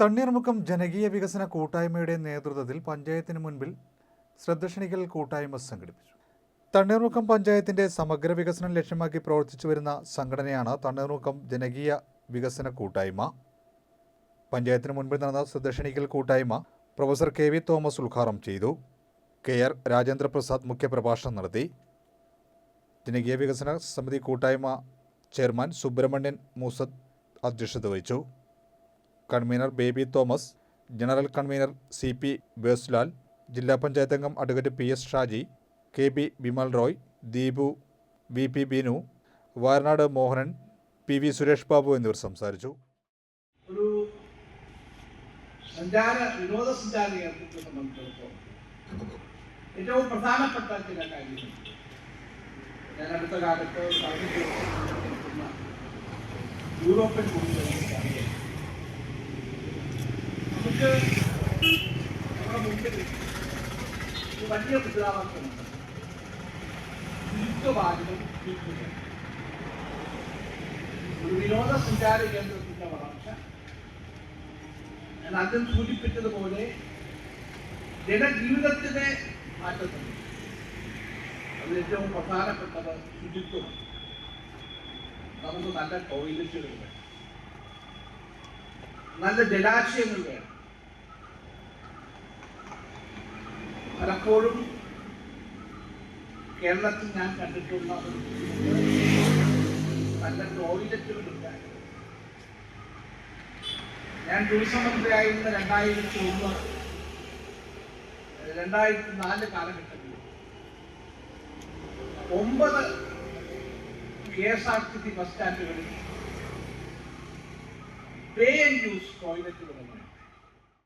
തണ്ണീർമുക്കം ജനകീയ വികസന കൂട്ടായ്മയുടെ നേതൃത്വത്തിൽ പഞ്ചായത്തിന് മുൻപിൽ ശ്രദ്ധക്ഷണികൾ കൂട്ടായ്മ സംഘടിപ്പിച്ചു. തണ്ണീർമുഖം പഞ്ചായത്തിന്റെ സമഗ്ര വികസനം ലക്ഷ്യമാക്കി പ്രവർത്തിച്ചു വരുന്ന സംഘടനയാണ് തണ്ണീർമുഖം ജനകീയ വികസന കൂട്ടായ്മ. പഞ്ചായത്തിന് മുൻപിൽ നടന്ന ശ്രദ്ധക്ഷണികൾ കൂട്ടായ്മ പ്രൊഫസർ കെ വി തോമസ് ഉദ്ഘാടനം ചെയ്തു. കെ ആർ രാജേന്ദ്രപ്രസാദ് മുഖ്യപ്രഭാഷണം നടത്തി. ജനകീയ വികസന സമിതി കൂട്ടായ്മ ചെയർമാൻ സുബ്രഹ്മണ്യൻ മൂസദ് അധ്യക്ഷത വഹിച്ചു. Convener Baby Thomas general convener C P Baselal ജില്ലാ പഞ്ചായത്ത് അംഗം advocate P S Shaji K B Bimal Roy Deepu V P Binu Wayanad Mohanan P V Suresh Babu എന്നിവർ സംസാരിച്ചു. ഒരു സഞ്ചാര വിനോദസഞ്ചാര കേന്ദ്രത്തെ സംബന്ധിച്ചിടത്തോളം ഏറ്റവും പ്രധാനപ്പെട്ട ചില കാര്യങ്ങൾ. ഞാൻ അടുത്ത കാലത്ത് യൂറോപ്യൻ യൂറോപ്യൻ വലിയ ഒരു വിനോദസഞ്ചാര കേന്ദ്രത്തിന്റെ വളർച്ച. ഞാൻ ആദ്യം സൂചിപ്പിച്ചതുപോലെ ജനജീവിതത്തിലെ മാറ്റത്തിന് അതിൽ ഏറ്റവും പ്രധാനപ്പെട്ടത് ശുചിത്വം നമുക്ക് നല്ല ടോയ്ലറ്റുകൾ വേണം. നല്ല ജലാശയങ്ങൾ വേണം. പലപ്പോഴും കേരളത്തിൽ ഞാൻ കണ്ടിട്ടുള്ള നല്ല ടോയ്ലറ്റുകളില്ല ഞാൻ ടൂറിസം മന്ത്രിയായിരുന്ന രണ്ടായിരത്തി ഒന്ന് രണ്ടായിരത്തി നാല് കാലഘട്ടത്തിൽ ഒമ്പത് K S R T C bus സ്റ്റാൻഡുകളിൽ pay and use ടോയ്ലറ്റുകളുണ്ട്